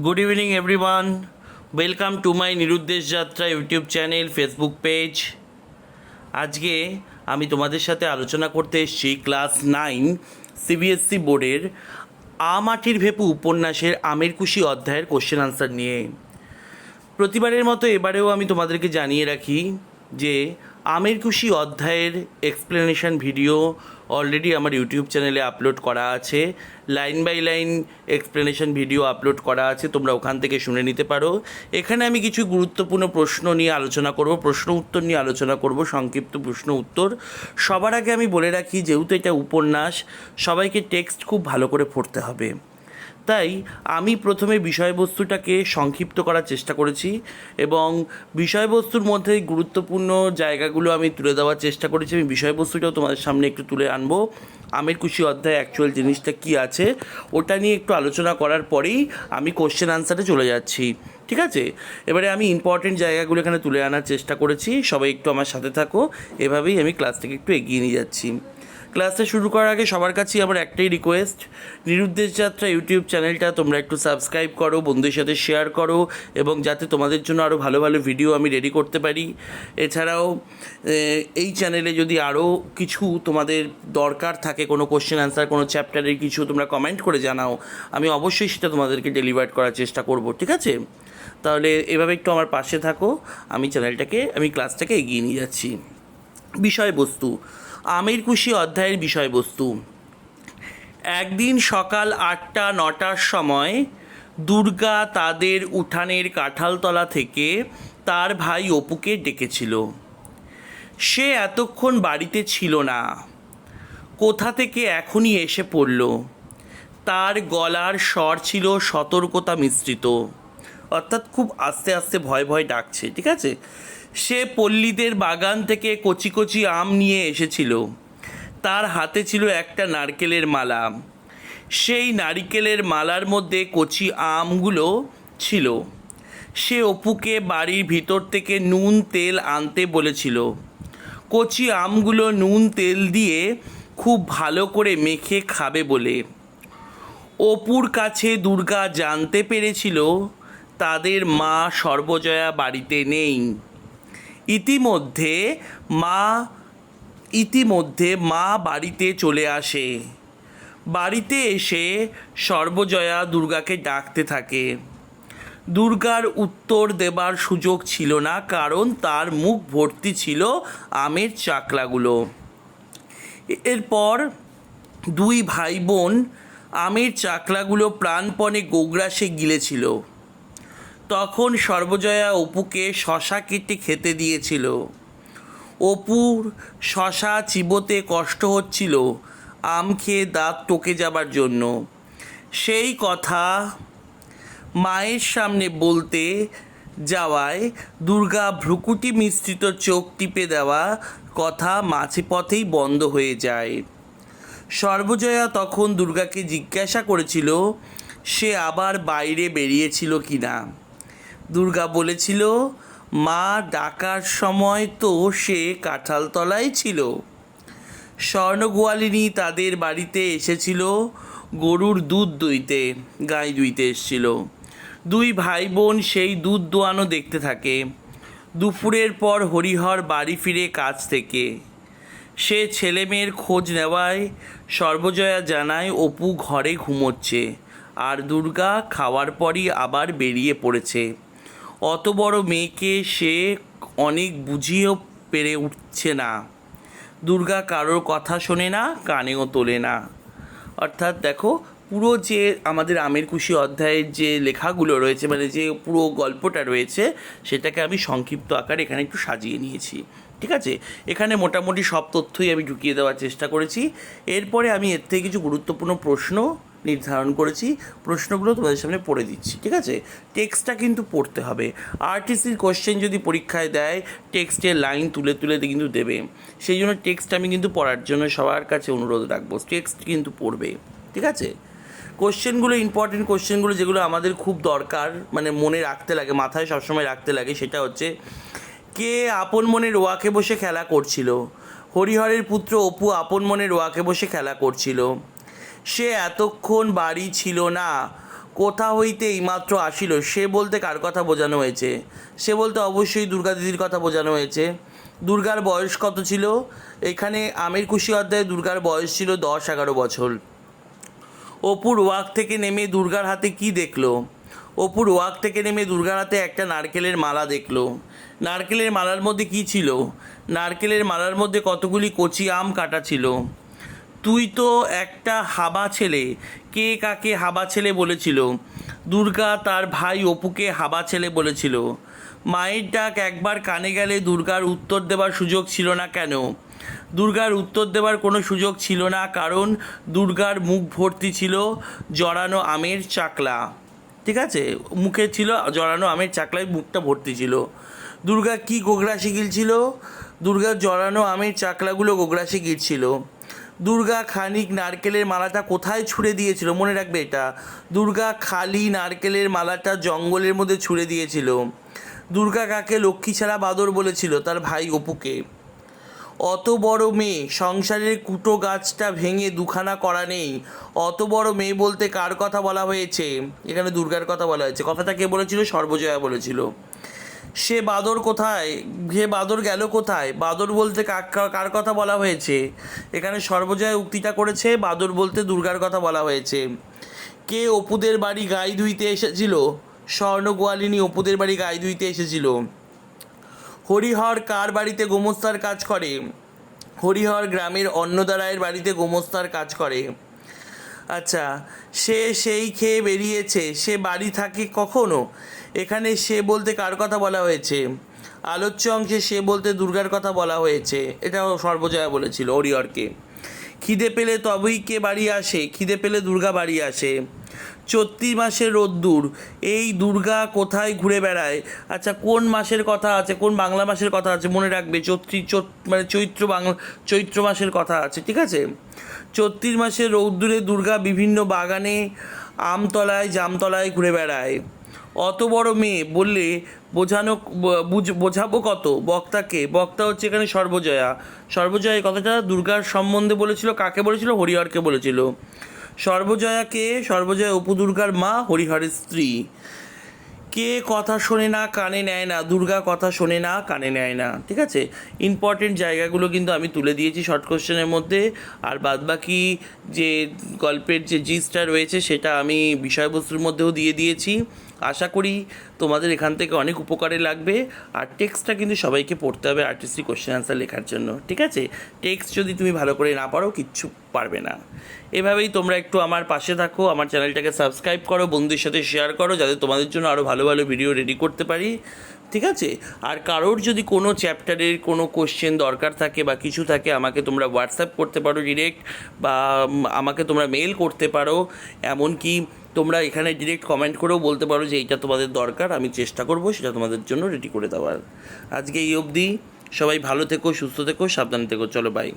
Good evening everyone welcome to my নিরুদ্দেশ যাত্রা YouTube channel Facebook page আজকে আমি তোমাদের সাথে আলোচনা করতে এসেছি ক্লাস নাইন সিবিএসসি বোর্ডের আমাটির ভেপু উপন্যাসের আমের কুশি অধ্যায়ের কোশ্চেন আনসার নিয়ে। প্রতিবারের মতো এবারেও আমি তোমাদেরকে জানিয়ে রাখি যে আমের খুশি অধ্যায়ের এক্সপ্লেনেশন ভিডিও অলরেডি আমার ইউটিউব চ্যানেলে আপলোড করা আছে। Line by line explanation video upload করা আছে, তোমরা ওখান থেকে শুনে নিতে পারো। এখানে আমি কিছু গুরুত্বপূর্ণ প্রশ্ন নিয়ে আলোচনা করব, প্রশ্ন উত্তর নিয়ে আলোচনা করব, সংক্ষিপ্ত প্রশ্ন উত্তর। সবার আগে আমি বলে রাখি, যেহেতু এটা উপন্যাস, সবাইকে টেক্সট খুব ভালো করে পড়তে হবে। তাই আমি প্রথমে বিষয়বস্তুটাকে সংক্ষিপ্ত করার চেষ্টা করেছি এবং বিষয়বস্তুর মধ্যে গুরুত্বপূর্ণ জায়গাগুলো আমি তুলে দেওয়ার চেষ্টা করেছি। আমি বিষয়বস্তুটাও তোমাদের সামনে একটু তুলে আনব। আমের খুশি অধ্যায় অ্যাকচুয়াল জিনিসটা কী আছে, ওটা নিয়ে একটু আলোচনা করার পরেই আমি কোশ্চেন আনসারে চলে যাচ্ছি। ঠিক আছে? এবারে আমি ইম্পর্টেন্ট জায়গাগুলো এখানে তুলে আনার চেষ্টা করেছি। সবাই একটু আমার সাথে থাকো। এভাবেই আমি ক্লাসটাকে একটু এগিয়ে নিয়ে যাচ্ছি। ক্লাসটা শুরু করার আগে সবার কাছেই আমার একটাই রিকোয়েস্ট নিরুদ্দেশ যাত্রা ইউটিউব চ্যানেলটা তোমরা একটু সাবস্ক্রাইব করো, বন্ধুদের সাথে শেয়ার করো এবং যাতে তোমাদের জন্য আরও ভালো ভালো ভিডিও আমি রেডি করতে পারি। এছাড়াও এই চ্যানেলে যদি আরও কিছু তোমাদের দরকার থাকে, কোনো কোশ্চেন অ্যান্সার কোনো চ্যাপ্টারের কিছু তোমরা কমেন্ট করে জানাও, আমি অবশ্যই সেটা তোমাদেরকে ডেলিভার করার চেষ্টা করব, ঠিক আছে? তাহলে এভাবে একটু আমার পাশে থাকো, আমি চ্যানেলটাকে আমি ক্লাসটাকে এগিয়ে নিয়ে যাচ্ছি। বিষয়বস্তু আমির খুশি অধ্যায়ের বিষয়বস্তু। একদিন সকাল আটটা, নটার সময় দুর্গা তাদের উঠানের কাঁঠালতলা থেকে তার ভাই অপুকে ডেকেছিল। সে এতক্ষণ বাড়িতে ছিল না। কোথা থেকে এখনই এসে পড়ল। তার গলার স্বর ছিল সতর্কতা মিশ্রিত। অর্থাৎ খুব আস্তে আস্তে ভয় ভয় ডাকছে, ঠিক আছে? সে পল্লীদের বাগান থেকে কচি কচি আম নিয়ে এসেছিল। তার হাতে ছিল একটা নারকেলের মালা। সেই নারিকেলের মালার মধ্যে কচি আমগুলো ছিল। সে অপুকে বাড়ির ভিতর থেকে নুন তেল আনতে বলেছিল। কচি আমগুলো নুন তেল দিয়ে খুব ভালো করে মেখে খাবে বলে। অপুর কাছে দুর্গা জানতে পেরেছিল, তাদের মা সর্বজয়া বাড়িতে নেই। ইতিমধ্যে মা ইতিমধ্যে মা বাড়িতে চলে আসে। বাড়িতে এসে সর্বজয়া দুর্গাকে ডাকতে থাকে। দুর্গার উত্তর দেবার সুযোগ ছিল না, কারণ তার মুখ ভর্তি ছিল আমের চাকলাগুলো। এরপর দুই ভাই বোন আমের চাকলাগুলো প্রাণপণে গোগ্রাসে গিলেছিল। তখন সর্বজয়া অপুকে শশা কেটে খেতে দিয়েছিল। অপুর শশা চিবোতে কষ্ট হচ্ছিল, আম খেয়ে দাঁত টকে যাবার জন্য। সেই কথা মায়ের সামনে বলতে যাওয়ায় দুর্গা ভ্রুকুটি মিশ্রিত চোখ টিপে দেওয়া কথা মাঝে পথেই বন্ধ হয়ে যায়। সর্বজয়া তখন দুর্গাকে জিজ্ঞাসা করেছিল, সে আবার বাইরে বেরিয়েছিল কি না দুর্গা বলেছিল, মা ডাকার সময় তো সে কাঁঠালতলায় ছিল। স্বর্ণগোয়ালিনী তাদের বাড়িতে এসেছিল, গরুর দুধ দুইতে, গাই দুইতে এসেছিল। দুই ভাই বোন সেই দুধ দোয়ানো দেখতে থাকে। দুপুরের পর হরিহর বাড়ি ফিরে কাজ থেকে। সে ছেলেমেয়ের খোঁজ নেওয়ায় সর্বজয়া জানায়, অপু ঘরে ঘুমোচ্ছে, আর দুর্গা খাওয়ার পরই আবার বেরিয়ে পড়েছে। অত বড় মেয়েকে সে অনেক বুঝিয়েও পেরে উঠছে না। দুর্গা কারোর কথা শোনে না, কানেও তোলে না। অর্থাৎ দেখো, পুরো যে আমাদের আমের খুশি অধ্যায়ের যে লেখাগুলো রয়েছে মানে যে পুরো গল্পটা রয়েছে, সেটাকে আমি সংক্ষিপ্ত আকারে এখানে একটু সাজিয়ে নিয়েছি। ঠিক আছে? এখানে মোটামুটি সব তথ্যই আমি ঢুকিয়ে দেওয়ার চেষ্টা করেছি। এরপরে আমি এর থেকে কিছু গুরুত্বপূর্ণ প্রশ্ন নির্ধারণ করেছি, প্রশ্নগুলো তোমাদের সামনে পড়ে দিচ্ছি, ঠিক আছে? টেক্সটটা কিন্তু পড়তে হবে। আরটিসির কোশ্চেন যদি পরীক্ষায় দেয় টেক্সটের লাইন তুলে তুলে কিন্তু দেবে। সেই জন্য টেক্সট আমি কিন্তু পড়ার জন্য সবার কাছে অনুরোধ রাখব টেক্সট কিন্তু পড়বে, ঠিক আছে? কোশ্চেনগুলো ইম্পর্টেন্ট কোশ্চেনগুলো যেগুলো আমাদের খুব দরকার মানে মনে রাখতে লাগে, মাথায় সবসময় রাখতে লাগে, সেটা হচ্ছে, কে আপন মনে রোয়াকে বসে খেলা করছিল? হরিহরের পুত্র অপু আপন মনে রোয়াকে বসে খেলা করছিল? সে এতক্ষণ বাড়ি ছিল না। কোথা হইতে এইমাত্র আসিল? সে বলতে কার কথা বোঝানো হয়েছে? সে বলতে অবশ্যই দুর্গা দিদির কথা বোঝানো হয়েছে। দুর্গার বয়স কত ছিল? এখানে আমির খুশি অধ্যায়ে দুর্গার বয়স ছিল দশ এগারো বছর। অপুর ওয়াক থেকে নেমে দুর্গার হাতে কি দেখল? অপুর ওয়াক থেকে নেমে দুর্গার হাতে একটা নারকেলের মালা দেখল। নারকেলের মালার মধ্যে কি ছিল? নারকেলের মালার মধ্যে কতগুলি কচি আম কাটা ছিল? তুই তো একটা হাবা ছেলে। কে কাকে হাবা ছেলে বলেছিল? দুর্গা তার ভাই অপুকে হাবা ছেলে বলেছিল। মায়ের ডাক একবার কানে গেলে দুর্গার উত্তর দেবার সুযোগ ছিল না কেন? দুর্গার উত্তর দেবার কোনো সুযোগ ছিল না কারণ দুর্গার মুখ ভর্তি ছিল জড়ানো আমের চাকলা। ঠিক আছে? মুখে ছিল জড়ানো আমের চাকলায় মুখটা ভর্তি ছিল। দুর্গা কি গোগরাশি গিলছিল দুর্গার জড়ানো আমের চাকলাগুলো গোগরাশি গিলছিল দুর্গা খানিক নারকেলের মালাটা কোথায় ছুঁড়ে দিয়েছিল? মনে রাখবে এটা। দুর্গা খালি নারকেলের মালাটা জঙ্গলের মধ্যে ছুঁড়ে দিয়েছিল। দুর্গা কাকে লক্ষ্মী ছাড়া বাদর বলেছিল? তার ভাই অপুকে। অত বড় মেয়ে, সংসারের কুটো গাছটা ভেঙে দুখানা করা নেই। অত বড় মেয়ে বলতে কার কথা বলা হয়েছে? এখানে দুর্গার কথা বলা হয়েছে। কথাটা কে বলেছিল? সর্বজয়া বলেছিল। সে বাদর কোথায়? সে বাদর গেল কোথায়? বাদর বলতে কার কথা বলা হয়েছে? এখানে সর্বজয়া উক্তিটা করেছে, বাদর বলতে দুর্গার কথা বলা হয়েছে। কে অপুদের বাড়ি গাই ধুইতে এসেছিল? স্বর্ণ গোয়ালিনী অপুদের বাড়ি গাই ধুইতে এসেছিল। হরিহর কার বাড়িতে গোমস্তার কাজ করে? হরিহর গ্রামের অন্নদারায়ের বাড়িতে গোমস্তার কাজ করে। আচ্ছা সে সেই খেয়ে বেরিয়েছে। সে বাড়ি থাকে কখনো? এখানে সে বলতে কার কথা বলা হয়েছে? আলোচ্য অংশে সে বলতে দুর্গার কথা বলা হয়েছে। এটাও সর্বজয়া বলেছিল হরিহরকে খিদে পেলে তবেই কে বাড়ি আসে? খিদে পেলে দুর্গা বাড়ি আসে। চৈত্রি মাসের রোদ্দুর, এই দুর্গা কোথায় ঘুরে বেড়ায়? আচ্ছা কোন মাসের কথা আছে? কোন বাংলা মাসের কথা আছে? মনে রাখবে, চৈত্রি, চৈত মানে চৈত্র বাংলা, চৈত্র মাসের কথা আছে, ঠিক আছে? চৈত্রির মাসের রৌদ্দুরে দুর্গা বিভিন্ন বাগানে আমতলায়, জামতলায় ঘুরে বেড়ায়। অত বড় মেয়ে বললে বোঝানো বুঝ- বোঝাবো কত? বক্তাকে? বক্তা হচ্ছে এখানে সর্বজয়া। সর্বজয়া এই কথাটা দুর্গার সম্বন্ধে বলেছিল, কাকে বলেছিল? হরিহরকে বলেছিল। সর্বজয়াকে, সর্বজয়া অপু দুর্গার মা, হরিহরের স্ত্রী। কে কথা শোনে না, কানে নেয় না? দুর্গা কথা শোনে না, কানে নেয় না। ঠিক আছে? ইম্পর্টেন্ট জায়গাগুলো কিন্তু আমি তুলে দিয়েছি শর্ট কোশ্চেনের মধ্যে। আর বাদবাকি যে গল্পের যে জিসটা রয়েছে, সেটা আমি বিষয়বস্তুর মধ্যেও দিয়ে দিয়েছি। আশা করি তোমাদের এখান থেকে অনেক উপকারে লাগবে। আর টেক্সটটা কিন্তু সবাইকে পড়তে হবে আর্টিস্ট্রি কোশ্চেন আনসার লেখার জন্য, ঠিক আছে? টেক্সট যদি তুমি ভালো করে না পারো, কিচ্ছু পারবে না। এভাবেই তোমরা একটু আমার পাশে থাকো, আমার চ্যানেলটাকে সাবস্ক্রাইব করো, বন্ধুদের সাথে শেয়ার করো, যাতে তোমাদের জন্য আরও ভালো ভালো ভিডিও রেডি করতে পারি। ঠিক আছে? আর কারোর যদি কোনো চ্যাপ্টারের কোনো কোশ্চেন দরকার থাকে বা কিছু থাকে, আমাকে তোমরা হোয়াটসঅ্যাপ করতে পারো ডিরেক্ট বা আমাকে তোমরা মেল করতে পারো। এমনকি তোমরা এখানে ডিরেক্ট কমেন্ট করেও বলতে পারো যে, এইটা তোমাদের দরকার, আমি চেষ্টা করব সেটা তোমাদের জন্য রেডি করে দেওয়ার। আজকে এই অবধি। সবাই ভালো থেকো, সুস্থ থেকো, সাবধানে থেকো। চলো বাই